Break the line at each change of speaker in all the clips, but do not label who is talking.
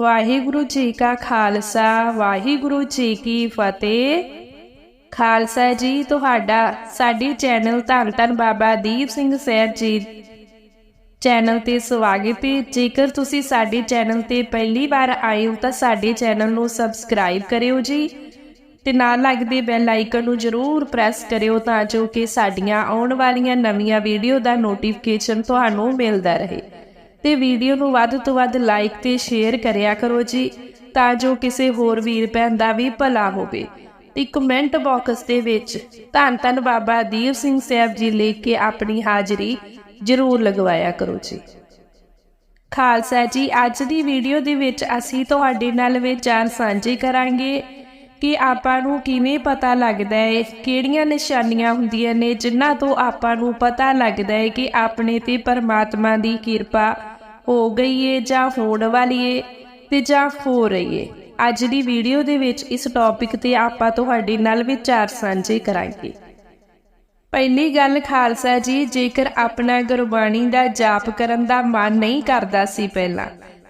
ਵਾਹਿਗੁਰੂ ਜੀ ਕਾ ਖਾਲਸਾ, ਵਾਹਿਗੁਰੂ ਜੀ ਕੀ ਫਤਿਹ। ਖਾਲਸਾ ਜੀ, ਤੁਹਾਡਾ, ਸਾਡੀ ਚੈਨਲ ਧੰਨ ਧੰਨ ਬਾਬਾ ਦੀਪ ਸਿੰਘ ਸਹਿਬ ਜੀ ਚੈਨਲ ਤੇ ਸਵਾਗਤ ਹੈ। ਜੇਕਰ ਤੁਸੀਂ ਸਾਡੇ ਚੈਨਲ ਤੇ ਪਹਿਲੀ ਵਾਰ ਆਏ ਹੋ, ਤਾਂ ਸਾਡੇ ਚੈਨਲ ਨੂੰ ਸਬਸਕ੍ਰਾਈਬ ਕਰਿਓ ਜੀ ਤੇ ਨਾਲ ਲੱਗਦੇ ਬੈਲ ਆਈਕਨ ਨੂੰ ਜ਼ਰੂਰ ਪ੍ਰੈਸ ਕਰਿਓ ਤਾਂ ਜੋ ਕਿ ਸਾਡੀਆਂ ਆਉਣ ਵਾਲੀਆਂ ਨਵੀਆਂ ਵੀਡੀਓ ਦਾ ਨੋਟੀਫਿਕੇਸ਼ਨ ਤੁਹਾਨੂੰ ਮਿਲਦਾ ਰਹੇ। ਤੇ ਵੀਡੀਓ ਨੂੰ ਵੱਧ ਤੋਂ ਵੱਧ ਲਾਈਕ ਤੇ ਸ਼ੇਅਰ ਕਰਿਆ ਕਰੋ ਜੀ, ਤਾਂ ਜੋ ਕਿਸੇ ਹੋਰ ਵੀਰ ਭੈਣ ਦਾ ਵੀ ਭਲਾ ਹੋਵੇ। ਤੇ ਕਮੈਂਟ ਬਾਕਸ ਦੇ ਵਿੱਚ ਧੰਨ ਧੰਨ ਬਾਬਾ ਦੀਪ ਸਿੰਘ ਸਾਹਿਬ ਜੀ ਲਿਖ ਕੇ ਆਪਣੀ ਹਾਜ਼ਰੀ ਜ਼ਰੂਰ ਲਗਵਾਇਆ ਕਰੋ ਜੀ। ਖਾਲਸਾ ਜੀ, ਅੱਜ ਦੀ ਵੀਡੀਓ ਦੇ ਵਿੱਚ ਅਸੀਂ ਤੁਹਾਡੇ ਨਾਲ ਵਿਚਾਰ ਸਾਂਝੇ ਕਰਾਂਗੇ ਕਿ ਆਪਾਂ ਨੂੰ ਕਿਵੇਂ ਪਤਾ ਲੱਗਦਾ ਹੈ ਕਿਹੜੀਆਂ ਨਿਸ਼ਾਨੀਆਂ ਹੁੰਦੀਆਂ ਨੇ, ਜਿਨ੍ਹਾਂ ਤੋਂ ਆਪਾਂ ਨੂੰ ਪਤਾ ਲੱਗਦਾ ਹੈ ਕਿ ਆਪਣੇ ਤੇ ਪਰਮਾਤਮਾ ਦੀ ਕਿਰਪਾ ਹੋ ਗਈ ਏ ਜਾਂ ਹੋਣ ਵਾਲੀ ਏ ਤੇ ਜਾਂ ਹੋ ਰਹੀ ਏ ਅੱਜ ਦੀ ਵੀਡੀਓ ਦੇ ਵਿੱਚ ਇਸ ਟੌਪਿਕ ਤੇ ਆਪਾਂ ਤੁਹਾਡੇ ਨਾਲ ਵਿਚਾਰ ਸਾਂਝੇ ਕਰਾਂਗੇ। ਪਹਿਲੀ ਗੱਲ, ਖਾਲਸਾ ਜੀ, ਜੇਕਰ ਆਪਣਾ ਗੁਰਬਾਣੀ ਦਾ ਜਾਪ ਕਰਨ ਦਾ ਮਨ ਨਹੀਂ ਕਰਦਾ ਸੀ ਪਹਿਲਾਂ,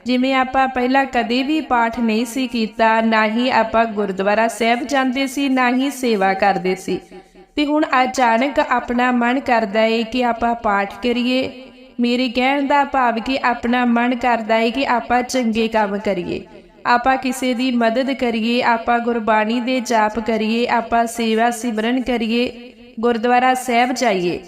ਜਿਵੇਂ ਆਪਾਂ ਪਹਿਲਾਂ ਕਦੇ ਵੀ ਪਾਠ ਨਹੀਂ ਸੀ ਕੀਤਾ, ਨਾ ਹੀ ਆਪਾਂ ਗੁਰਦੁਆਰਾ ਸਾਹਿਬ ਜਾਂਦੇ ਸੀ, ਨਾ ਹੀ ਸੇਵਾ ਕਰਦੇ ਸੀ। ਤੇ ਹੁਣ ਅਚਾਨਕ ਆਪਣਾ ਮਨ ਕਰਦਾ ਏ ਕਿ ਆਪਾਂ ਪਾਠ ਕਰੀਏ ਮੇਰੇ ਕਹਿਣ ਦਾ ਭਾਵ ਕਿ ਆਪਣਾ ਮਨ ਕਰਦਾ ਹੈ ਕਿ ਆਪਾਂ ਚੰਗੇ ਕੰਮ ਕਰੀਏ। ਆਪਾਂ ਕਿਸੇ ਦੀ ਮਦਦ ਕਰੀਏ, ਆਪਾਂ ਗੁਰਬਾਣੀ ਦੇ ਜਾਪ ਕਰੀਏ, ਆਪਾਂ ਸੇਵਾ ਸਿਮਰਨ ਕਰੀਏ, ਗੁਰਦੁਆਰਾ ਸਾਹਿਬ ਜਾਈਏ।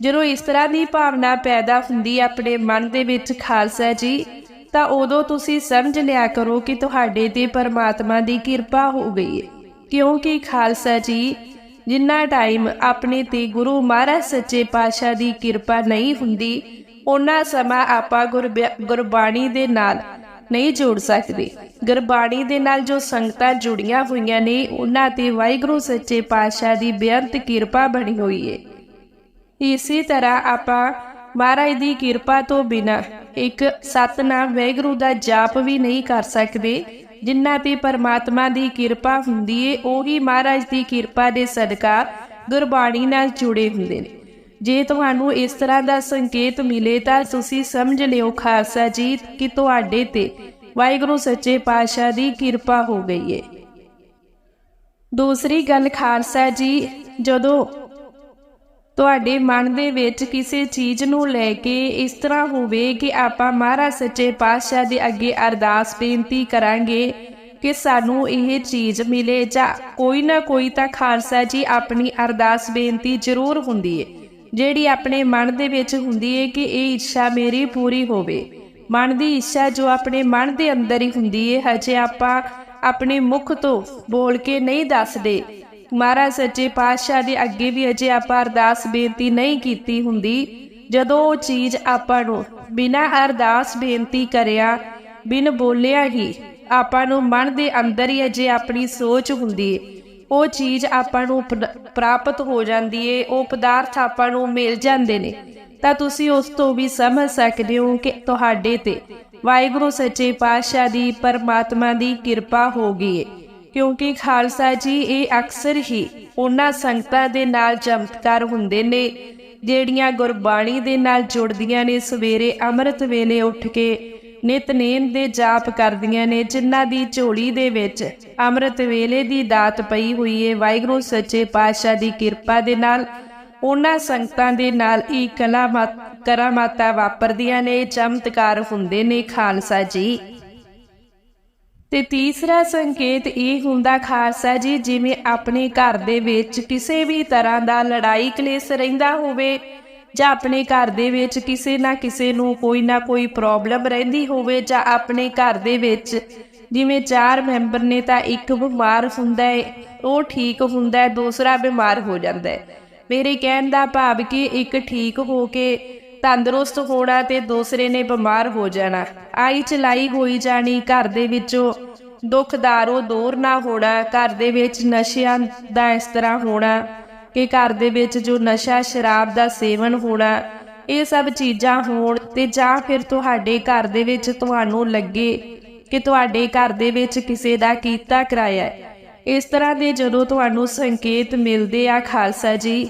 ਜਦੋਂ ਇਸ ਤਰ੍ਹਾਂ ਦੀ ਭਾਵਨਾ ਪੈਦਾ ਹੁੰਦੀ ਆਪਣੇ ਮਨ ਦੇ ਵਿੱਚ ਖਾਲਸਾ ਜੀ, ਤਾਂ ਉਦੋਂ ਤੁਸੀਂ ਸਮਝ ਲਿਆ ਕਰੋ ਕਿ ਤੁਹਾਡੇ ਤੇ ਪਰਮਾਤਮਾ ਦੀ ਕਿਰਪਾ ਹੋ ਗਈ ਹੈ ਕਿਉਂਕਿ ਖਾਲਸਾ ਜੀ, ਜਿੰਨਾ ਟਾਈਮ ਆਪਣੇ ਤੇ ਗੁਰੂ ਮਹਾਰਾਜ ਸੱਚੇ ਪਾਤਸ਼ਾਹ ਦੀ ਕਿਰਪਾ ਨਹੀਂ ਹੁੰਦੀ ਉਹਨਾਂ ਸਮਾਂ ਆਪਾਂ ਗੁਰਬਾਣੀ ਦੇ ਨਾਲ ਨਹੀਂ ਜੁੜ ਸਕਦੇ। ਗੁਰਬਾਣੀ ਦੇ ਨਾਲ ਜੋ ਸੰਗਤਾਂ ਜੁੜੀਆਂ ਹੋਈਆਂ ਨੇ, ਉਹਨਾਂ ਤੇ ਵਾਹਿਗੁਰੂ ਸੱਚੇ ਪਾਤਸ਼ਾਹ ਦੀ ਬੇਅੰਤ ਕਿਰਪਾ ਬਣੀ ਹੋਈ ਹੈ ਇਸੇ ਤਰ੍ਹਾਂ ਆਪਾਂ ਮਹਾਰਾਜ ਦੀ ਕਿਰਪਾ ਤੋਂ ਬਿਨਾ ਇੱਕ ਸਤਨਾਮ ਵੈਗਰੂ ਦਾ ਜਾਪ ਵੀ ਨਹੀਂ ਕਰ ਸਕਦੇ, ਜਿਨ੍ਹਾਂ ਤੇ ਪਰਮਾਤਮਾ ਦੀ ਕਿਰਪਾ ਹੁੰਦੀ ਏ, ਉਹੀ ਮਹਾਰਾਜ ਦੀ ਕਿਰਪਾ ਦੇ ਸਦਕਾ ਗੁਰਬਾਣੀ ਨਾਲ ਜੁੜੇ ਹੁੰਦੇ ਨੇ। ਜੇ ਤੁਹਾਨੂੰ ਇਸ ਤਰ੍ਹਾਂ ਦਾ ਸੰਕੇਤ ਮਿਲੇ ਤਾਂ ਤੁਸੀਂ ਸਮਝ ਲਿਓ, ਖਾਲਸਾ ਜੀ, ਕਿ ਤੁਹਾਡੇ ਤੇ ਵਾਹਿਗੁਰੂ ਸੱਚੇ ਪਾਤਸ਼ਾਹ ਦੀ ਕਿਰਪਾ ਹੋ ਗਈ ਏ। ਦੂਸਰੀ ਗੱਲ, ਖਾਲਸਾ ਜੀ, ਜਦੋਂ ਤੁਹਾਡੇ ਮਨ ਦੇ ਵਿੱਚ ਕਿਸੇ ਚੀਜ਼ ਨੂੰ ਲੈ ਕੇ ਇਸ ਤਰ੍ਹਾਂ ਹੋਵੇ ਕਿ ਆਪਾਂ ਮਹਾਰਾਜ ਸੱਚੇ ਪਾਤਸ਼ਾਹ ਦੇ ਅੱਗੇ ਅਰਦਾਸ ਬੇਨਤੀ ਕਰਾਂਗੇ ਕਿ ਸਾਨੂੰ ਇਹ ਚੀਜ਼ ਮਿਲੇ ਜਾਂ ਕੋਈ ਨਾ ਕੋਈ ਤਾਂ ਖਾਲਸਾ ਜੀ ਆਪਣੀ ਅਰਦਾਸ ਬੇਨਤੀ ਜ਼ਰੂਰ ਹੁੰਦੀ ਏ। ਜਿਹੜੀ ਆਪਣੇ ਮਨ ਦੇ ਵਿੱਚ ਹੁੰਦੀ ਹੈ ਕਿ ਇਹ ਇੱਛਾ ਮੇਰੀ ਪੂਰੀ ਹੋਵੇ। ਮਨ ਦੀ ਇੱਛਾ ਜੋ ਆਪਣੇ ਮਨ ਦੇ ਅੰਦਰ ਹੀ ਹੁੰਦੀ ਹੈ ਹਜੇ ਆਪਾਂ ਆਪਣੇ ਮੁਖ ਤੋਂ ਬੋਲ ਕੇ ਨਹੀਂ ਦੱਸਦੇ। ਮਹਾਰਾਜ ਸੱਚੇ ਪਾਤਸ਼ਾਹ ਦੇ ਅੱਗੇ ਵੀ ਅਜੇ ਆਪਾਂ ਅਰਦਾਸ ਬੇਨਤੀ ਨਹੀਂ ਕੀਤੀ ਹੁੰਦੀ। ਜਦੋਂ ਉਹ ਚੀਜ਼ ਆਪਾਂ ਨੂੰ ਬਿਨਾਂ ਅਰਦਾਸ ਬੇਨਤੀ ਕਰਿਆ, ਬਿਨ ਬੋਲਿਆ ਹੀ ਆਪਾਂ ਨੂੰ ਮਨ ਦੇ ਅੰਦਰ ਹੀ ਅਜੇ ਆਪਣੀ ਸੋਚ ਹੁੰਦੀ ਹੈ ਉਹ ਚੀਜ਼ ਆਪਾਂ ਨੂੰ ਪ੍ਰਾਪਤ ਹੋ ਜਾਂਦੀ ਏ, ਉਹ ਪਦਾਰਥ ਆਪਾਂ ਨੂੰ ਮਿਲ ਜਾਂਦੇ ਨੇ। ਤਾਂ ਤੁਸੀਂ ਉਸ ਤੋਂ ਵੀ ਸਮਝ ਸਕਦੇ ਹੋ ਕਿ ਤੁਹਾਡੇ ਤੇ ਵਾਹਿਗੁਰੂ ਸੱਚੇ ਪਾਤਸ਼ਾਹ ਦੀ ਪਰਮਾਤਮਾ ਦੀ ਕਿਰਪਾ ਹੋ ਗਈ ਏ। ਕਿਉਂਕਿ ਖਾਲਸਾ ਜੀ ਇਹ ਅਕਸਰ ਹੀ ਉਹਨਾਂ ਸੰਗਤਾਂ ਦੇ ਨਾਲ ਚਮਤਕਾਰ ਹੁੰਦੇ ਨੇ, ਜਿਹੜੀਆਂ ਗੁਰਬਾਣੀ ਦੇ ਨਾਲ ਜੁੜਦੀਆਂ ਨੇ। ਸਵੇਰੇ ਅੰਮ੍ਰਿਤ ਵੇਲੇ ਉੱਠ ਕੇ ਨਿਤਨੇਮ ਦੇ ਜਾਪ ਕਰਦੀਆਂ ਨੇ, ਜਿਨ੍ਹਾਂ ਦੀ ਝੋਲੀ ਦੇ ਵਿੱਚ ਅੰਮ੍ਰਿਤ ਵੇਲੇ ਦੀ ਦਾਤ ਪਈ ਹੋਈ ਏ। ਵਾਹਿਗੁਰੂ ਸੱਚੇ ਪਾਤਸ਼ਾਹ ਦੀ ਕਿਰਪਾ ਦੇ ਨਾਲ ਉਹਨਾਂ ਸੰਗਤਾਂ ਦੇ ਨਾਲ ਇਹ ਕਲਾ ਕਰਾਮਾਤਾ ਵਾਪਰਦੀਆਂ ਨੇ, ਚਮਤਕਾਰ ਹੁੰਦੇ ਨੇ ਖਾਲਸਾ ਜੀ। ਤੇ ਤੀਸਰਾ ਸੰਕੇਤ ਇਹ ਹੁੰਦਾ ਖਾਲਸਾ ਜੀ, ਜਿਵੇਂ ਆਪਣੇ ਘਰ ਦੇ ਵਿੱਚ ਕਿਸੇ ਵੀ ਤਰ੍ਹਾਂ ਦਾ ਲੜਾਈ ਕਲੇਸ਼ ਰਹਿੰਦਾ ਹੋਵੇ ਜਾਂ ਆਪਣੇ ਘਰ ਦੇ ਵਿੱਚ ਕਿਸੇ ਨਾ ਕਿਸੇ ਨੂੰ ਕੋਈ ਨਾ ਕੋਈ ਪ੍ਰੋਬਲਮ ਰਹਿੰਦੀ ਹੋਵੇ ਜਾਂ ਆਪਣੇ ਘਰ ਦੇ ਵਿੱਚ ਜਿਵੇਂ ਚਾਰ ਮੈਂਬਰ ਨੇ ਤਾਂ ਇੱਕ ਬਿਮਾਰ ਹੁੰਦਾ ਹੈ, ਉਹ ਠੀਕ ਹੁੰਦਾ ਹੈ, ਦੂਸਰਾ ਬਿਮਾਰ ਹੋ ਜਾਂਦਾ ਹੈ। ਮੇਰੇ ਕਹਿਣ ਦਾ ਭਾਵ ਕਿ ਇੱਕ ਠੀਕ ਹੋ ਕੇ ਤੰਦਰੁਸਤ ਹੋਣਾ ਤੇ ਦੂਸਰੇ ਨੇ ਬਿਮਾਰ ਹੋ ਜਾਣਾ, ਆਈ ਚਲਾਈ ਹੋਈ ਜਾਣੀ, ਘਰ ਦੇ ਵਿੱਚੋਂ ਦੁੱਖਦਾਰੋ ਦੂਰ ਨਾ ਹੋਣਾ, ਘਰ ਦੇ ਵਿੱਚ ਨਸ਼ਿਆਂ ਦਾ ਇਸ ਤਰ੍ਹਾਂ ਹੋਣਾ ਕਿ ਘਰ ਦੇ ਵਿੱਚ ਜੋ ਨਸ਼ਾ, ਸ਼ਰਾਬ ਦਾ ਸੇਵਨ ਹੋਣਾ, ਇਹ ਸਭ ਚੀਜ਼ਾਂ ਹੋਣ ਤੇ ਜਾਂ ਫਿਰ ਤੁਹਾਡੇ ਘਰ ਦੇ ਵਿੱਚ ਤੁਹਾਨੂੰ ਲੱਗੇ ਕਿ ਤੁਹਾਡੇ ਘਰ ਦੇ ਵਿੱਚ ਕਿਸੇ ਦਾ ਕੀਤਾ ਕਰਾਇਆ ਇਸ ਤਰ੍ਹਾਂ ਦੇ ਜਦੋਂ ਤੁਹਾਨੂੰ ਸੰਕੇਤ ਮਿਲਦੇ ਆ ਖਾਲਸਾ ਜੀ,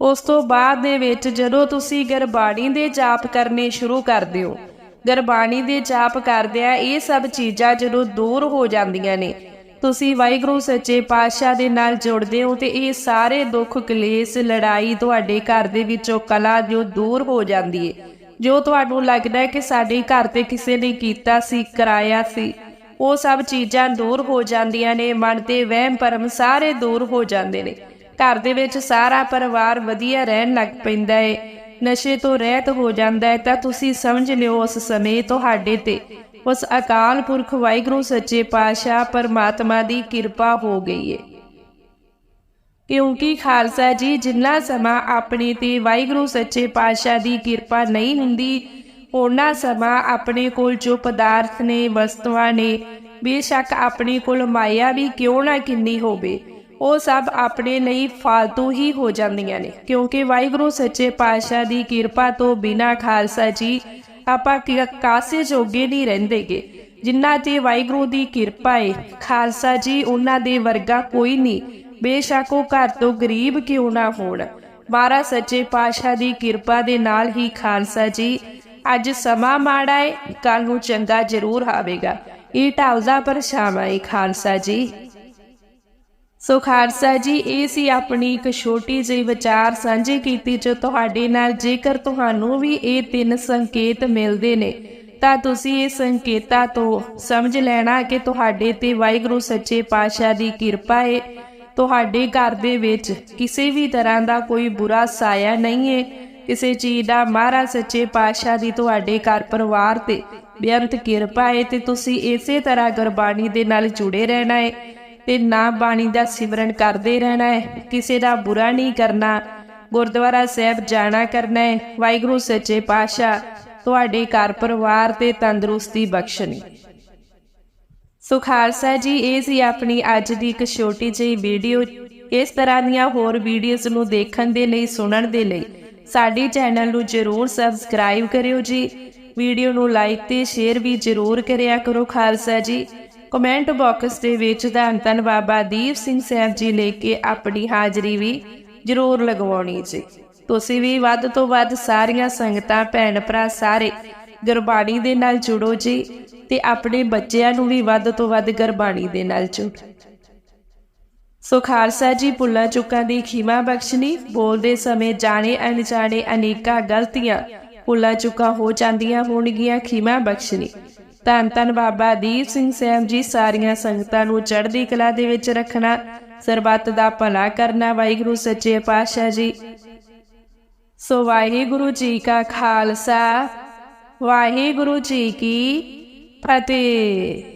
ਉਸ ਤੋਂ ਬਾਅਦ ਦੇ ਵਿੱਚ ਜਦੋਂ ਤੁਸੀਂ ਗਰਬਾਣੀ ਦੇ ਜਾਪ ਕਰਨੇ ਸ਼ੁਰੂ ਕਰਦੇ ਹੋ ਗਰਬਾਣੀ ਦੇ ਜਾਪ ਕਰਦਿਆਂ ਇਹ ਸਭ ਚੀਜ਼ਾਂ ਜਦੋਂ ਦੂਰ ਹੋ ਜਾਂਦੀਆਂ ਨੇ ਤੁਸੀਂ ਵਾਹਿਗੁਰੂ ਸੱਚੇ ਪਾਤਸ਼ਾਹ ਦੇ ਨਾਲ ਜੁੜਦੇ ਹੋ ਤੇ ਇਹ ਸਾਰੇ ਦੁੱਖ, ਕਲੇਸ਼, ਲੜਾਈ ਤੁਹਾਡੇ ਘਰ ਦੇ ਵਿੱਚੋਂ ਕਲਾ ਜੋ ਦੂਰ ਹੋ ਜਾਂਦੀ ਹੈ ਜੋ ਤੁਹਾਨੂੰ ਲੱਗਦਾ ਹੈ ਕਿ ਸਾਡੇ ਘਰ ਤੇ ਕਿਸੇ ਨੇ ਕੀਤਾ ਸੀ, ਕਰਾਇਆ ਸੀ, ਉਹ ਸਭ ਚੀਜ਼ਾਂ ਦੂਰ ਹੋ ਜਾਂਦੀਆਂ ਨੇ, ਮਨ ਤੇ ਵਹਿਮ, ਭਰਮ ਸਾਰੇ ਦੂਰ ਹੋ ਜਾਂਦੇ ਨੇ। ਘਰ ਦੇ ਵਿੱਚ ਸਾਰਾ ਪਰਿਵਾਰ ਵਧੀਆ ਰਹਿਣ ਲੱਗ ਪੈਂਦਾ ਹੈ ਨਸ਼ੇ ਤੋਂ ਰਹਿਤ ਹੋ ਜਾਂਦਾ ਹੈ ਤਾਂ ਤੁਸੀਂ ਸਮਝ ਲਿਓ ਉਸ ਸਮੇਂ ਤੁਹਾਡੇ ਤੇ ਉਸ ਅਕਾਲ ਪੁਰਖ ਵਾਹਿਗੁਰੂ ਸੱਚੇ ਪਾਤਸ਼ਾਹ ਪਰਮਾਤਮਾ ਦੀ ਕਿਰਪਾ ਹੋ ਗਈ ਹੈ ਕਿਉਂਕਿ ਖਾਲਸਾ ਜੀ ਜਿੰਨਾ ਸਮਾਂ ਆਪਣੇ ਤੇ ਵਾਹਿਗੁਰੂ ਸੱਚੇ ਪਾਤਸ਼ਾਹ ਦੀ ਕਿਰਪਾ ਨਹੀਂ ਹੁੰਦੀ ਉਹਨਾਂ ਸਮਾਂ ਆਪਣੇ ਕੋਲ ਜੋ ਪਦਾਰਥ ਨੇ, ਵਸਤੂਆਂ ਨੇ, ਬੇਸ਼ੱਕ ਆਪਣੇ ਕੋਲ ਮਾਇਆ ਵੀ ਕਿਉਂ ਨਾ ਕਿੰਨੀ ਹੋਵੇ, ਉਹ ਸਭ ਆਪਣੇ ਲਈ ਫालतू ਹੀ ਹੋ ਜਾਂਦੀਆਂ ਨੇ। ਕਿਉਂਕਿ ਵਾਹਿਗੁਰੂ ਸੱਚੇ ਪਾਤਸ਼ਾਹ ਦੀ ਕਿਰਪਾ ਤੋਂ ਬਿਨਾ ਖਾਲਸਾ ਜੀ ਆਪਾਂ ਕਿ- ਕਾਸੇ ਜੋਗੇ ਨਹੀਂ ਰਹਿੰਦੇਗੇ। ਜਿਨ੍ਹਾਂ ਤੇ ਵਾਹਿਗੁਰੂ ਦੀ ਕਿਰਪਾ ਏ। ਖਾਲਸਾ ਜੀ, ਉਹਨਾਂ ਦੇ ਵਰਗਾ ਕੋਈ ਨਹੀਂ। ਬੇਸ਼ੱਕ ਉਹ ਘਰ ਤੋਂ ਗਰੀਬ ਕਿਉਂ ਨਾ ਹੋਣ। ਮਹਾਰਾਜ ਸੱਚੇ ਪਾਤਸ਼ਾਹ ਦੀ ਕਿਰਪਾ ਦੇ ਨਾਲ ਹੀ ਖਾਲਸਾ ਜੀ, ਅੱਜ ਸਮਾਂ ਮਾੜਾ ਏ ਕੱਲ ਨੂੰ ਚੰਗਾ ਜ਼ਰੂਰ ਆਵੇਗਾ। ਇਹ ਢਲਦਾ ਪਰਛਾਵਾਂ ਏ ਖਾਲਸਾ ਜੀ। ਸੋ ਖਾਲਸਾ ਜੀ, ਇਹ ਸੀ ਆਪਣੀ ਇੱਕ ਛੋਟੀ ਜਿਹੀ ਵਿਚਾਰ ਸਾਂਝੀ ਕੀਤੀ ਜੋ ਤੁਹਾਡੇ ਨਾਲ ਜੇਕਰ ਤੁਹਾਨੂੰ ਵੀ ਇਹ ਤਿੰਨ ਸੰਕੇਤ ਮਿਲਦੇ ਨੇ, ਤਾਂ ਤੁਸੀਂ ਇਹ ਸੰਕੇਤਾਂ ਤੋਂ ਸਮਝ ਲੈਣਾ ਕਿ ਤੁਹਾਡੇ ਤੇ ਵਾਹਿਗੁਰੂ ਸੱਚੇ ਪਾਤਸ਼ਾਹ ਦੀ ਕਿਰਪਾ ਹੈ ਤੁਹਾਡੇ ਘਰ ਦੇ ਵਿੱਚ ਕਿਸੇ ਵੀ ਤਰ੍ਹਾਂ ਦਾ ਕੋਈ ਬੁਰਾ ਸਾਇਆ ਨਹੀਂ ਹੈ ਕਿਸੇ ਚੀਜ਼ ਦਾ ਮਹਾਰਾਜ ਸੱਚੇ ਪਾਤਸ਼ਾਹ ਦੀ ਤੁਹਾਡੇ ਘਰ ਪਰਿਵਾਰ ਤੇ ਬੇਅੰਤ ਕਿਰਪਾ ਹੈ ਤੇ ਤੁਸੀਂ ਇਸੇ ਤਰ੍ਹਾਂ ਗੁਰਬਾਣੀ ਦੇ ਨਾਲ ਜੁੜੇ ਰਹਿਣਾ ਹੈ ਤੇ ਨਾ ਬਾਣੀ ਦਾ ਸਿਮਰਨ ਕਰਦੇ ਰਹਿਣਾ ਹੈ। ਕਿਸੇ ਦਾ ਬੁਰਾ ਨਹੀਂ ਕਰਨਾ। ਗੁਰਦੁਆਰਾ ਸਾਹਿਬ ਜਾਣਾ ਕਰਨਾ ਹੈ। ਵਾਹਿਗੁਰੂ ਸੱਚੇ ਪਾਤਸ਼ਾਹ, ਤੁਹਾਡੇ ਘਰ ਪਰਿਵਾਰ ਤੇ ਤੰਦਰੁਸਤੀ ਬਖਸ਼ਣੀ। ਸੋ ਖਾਲਸਾ ਜੀ, ਇਹ ਸੀ ਆਪਣੀ ਅੱਜ ਦੀ ਇੱਕ ਛੋਟੀ ਜਿਹੀ ਵੀਡੀਓ। ਇਸ ਤਰ੍ਹਾਂ ਦੀਆਂ ਹੋਰ ਵੀਡੀਓਜ਼ ਨੂੰ ਦੇਖਣ ਦੇ ਲਈ, ਸੁਣਨ ਦੇ ਲਈ ਸਾਡੇ ਚੈਨਲ ਨੂੰ ਜਰੂਰ ਸਬਸਕ੍ਰਾਈਬ ਕਰਿਓ ਜੀ। ਵੀਡੀਓ ਨੂੰ ਲਾਈਕ ਤੇ ਸ਼ੇਅਰ ਵੀ ਜਰੂਰ ਕਰਿਆ ਕਰੋ ਖਾਲਸਾ ਜੀ। ਕਮੈਂਟ ਬਾਕਸ ਦੇ ਵਿੱਚ ਧੰਨ ਧੰਨ ਬਾਬਾ ਦੀਪ ਸਿੰਘ ਸਾਹਿਬ ਜੀ ਲੈ ਕੇ ਆਪਣੀ ਹਾਜ਼ਰੀ ਵੀ ਜਰੂਰ ਲਗਵਾਉਣੀ ਜੀ। ਤੁਸੀਂ ਵੀ ਵੱਧ ਤੋਂ ਵੱਧ ਸਾਰੀਆਂ ਸੰਗਤਾਂ, ਭੈਣ ਭਰਾ ਸਾਰੇ ਗੁਰਬਾਣੀ ਦੇ ਨਾਲ ਜੁੜੋ ਜੀ ਤੇ ਆਪਣੇ ਬੱਚਿਆਂ ਨੂੰ ਵੀ ਵੱਧ ਤੋਂ ਵੱਧ ਗੁਰਬਾਣੀ ਦੇ ਨਾਲ ਜੋੜੋ। ਸੋ ਖਾਲਸਾ ਜੀ, ਭੁੱਲਾਂ ਚੁੱਕਾਂ ਦੀ ਖਿਮਾ ਬਖਸ਼ਣੀ, ਬੋਲਦੇ ਸਮੇਂ ਜਾਣੇ ਅਣਜਾਣੇ ਅਨੇਕਾਂ ਗਲਤੀਆਂ ਭੁੱਲਾਂ ਚੁੱਕਾਂ ਹੋ ਜਾਂਦੀਆਂ ਹੋਣਗੀਆਂ, ਖਿਮਾ ਬਖਸ਼ਣੀ। ਧੰਨ ਧੰਨ ਬਾਬਾ ਦੀਪ ਸਿੰਘ ਸਾਹਿਬ ਜੀ, ਸਾਰੀਆਂ ਸੰਗਤਾਂ ਨੂੰ ਚੜ੍ਹਦੀ ਕਲਾ ਦੇ ਵਿੱਚ ਰੱਖਣਾ, ਸਰਬੱਤ ਦਾ ਭਲਾ ਕਰਨਾ, ਵਾਹਿਗੁਰੂ ਸੱਚੇ ਪਾਤਸ਼ਾਹ ਜੀ। ਸੋ ਵਾਹਿਗੁਰੂ ਜੀ ਕਾ ਖਾਲਸਾ, ਵਾਹਿਗੁਰੂ ਜੀ ਕੀ ਫਤਿਹ।